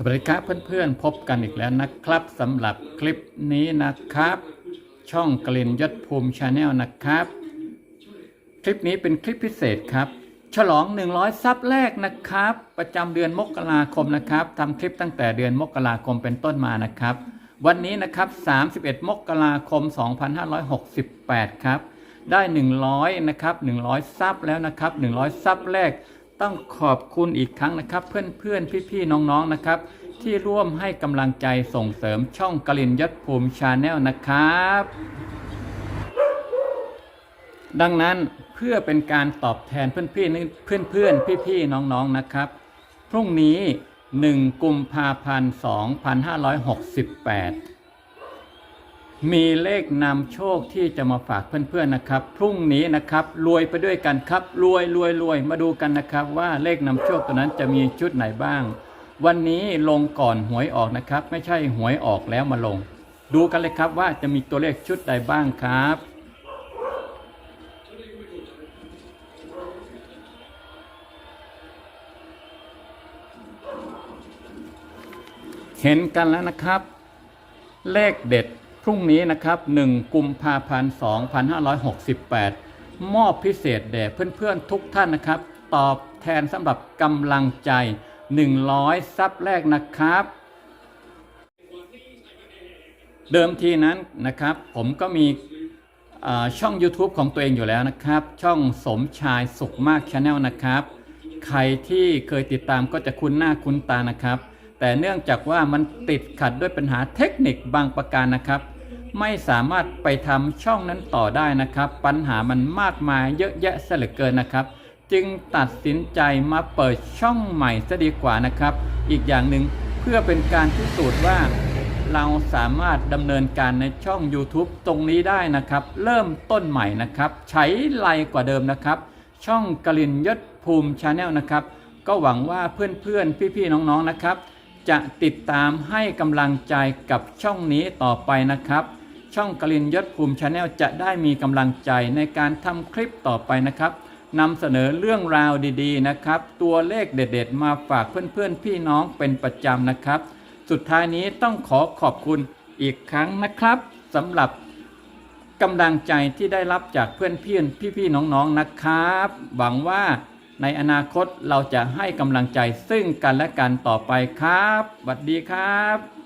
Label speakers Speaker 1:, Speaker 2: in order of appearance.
Speaker 1: สวัสดีครับเพื่อนๆ พบกันอีกแล้วนะครับสำหรับคลิปนี้นะครับ ช่องกลิ่นยศภูมิชาแนลนะครับ คลิปนี้เป็นคลิปพิเศษครับ ฉลอง 100 ซับแรกนะครับ ประจำเดือนมกราคมนะครับทำคลิปตั้งแต่เดือนมกราคมเป็นต้นมานะครับ วันนี้นะครับ 31 มกราคม 2568 ครับ ได้ 100 นะครับ 100 ซับแล้วนะครับ 100 ซับแรก ต้องขอบคุณอีกครั้งนะครับ เพื่อนๆ พี่ๆ น้องๆ นะครับ ที่ร่วมให้กำลังใจส่งเสริมช่องกลินยศภูมิชาแนลนะครับ ดังนั้นเพื่อเป็นการตอบแทนเพื่อนๆเพื่อนๆพี่ๆน้องๆนะครับ พรุ่งนี้ 1 กุมภาพันธ์ 2568 มีเลขนำโชคที่จะมาฝากเพื่อนๆนะครับ พรุ่งนี้นะครับรวยไปด้วยกันครับรวยรวยรวยมาดูกันนะครับ ว่าเลขนำโชคตัวนั้นจะมีชุดไหนบ้าง วันนี้ลงก่อนหวยออกนะครับ ไม่ใช่หวยออกแล้วมาลง ดูกันเลยครับว่าจะมีตัวเลขชุดใดบ้างครับเห็นกันแล้วนะครับ เลขเด็ด พรุ่งนี้นะครับ1กุมภาพันธ์2568 มอบพิเศษแด่เพื่อนๆทุกท่านนะครับ ตอบแทนสำหรับกำลังใจ 100 ซับแรกนะครับ เดิมทีนั้นนะครับ ผมก็มีช่อง YouTube ของตัวเองอยู่แล้วนะครับ ช่องสมชายสุขมากชาแนลนะครับ ใครที่เคยติดตามก็จะคุ้นหน้าคุ้นตานะครับ แต่เนื่องจากว่ามันติดขัดด้วยปัญหาเทคนิคบางประการนะครับ ไม่สามารถไปทำช่องนั้นต่อได้นะครับ ปัญหามันมากมายเยอะแยะเสียเหลือเกินนะครับ จึงตัดสินใจมาเปิดช่องใหม่ซะดีกว่านะครับ อีกอย่างหนึ่งเพื่อเป็นการพิสูจน์ว่า เราสามารถดำเนินการในช่อง YouTube ตรงนี้ได้นะครับ เริ่มต้นใหม่นะครับ ใช้ไลกว่าเดิมนะครับ ช่องกลินยศภูมิชาแนลนะครับ ก็หวังว่าเพื่อนๆพี่ๆน้องๆนะครับ จะติดตามให้กำลังใจกับช่องนี้ต่อไปนะครับ ช่องกลินยศภูมิชาแนลจะได้มีกำลังใจในการทำคลิปต่อไปนะครับนำเสนอเรื่องราวดีๆนะครับ ตัวเลขเด็ดๆ มาฝากเพื่อนๆ พี่น้องเป็นประจำนะครับ สุดท้ายนี้ต้องขอขอบคุณอีกครั้งนะครับสำหรับกำลังใจที่ได้รับจากเพื่อนเพื่อนพี่ๆน้องๆนะครับ หวังว่า ในอนาคตเราจะให้กำลังใจซึ่งกันและกันต่อไปครับสวัสดีครับ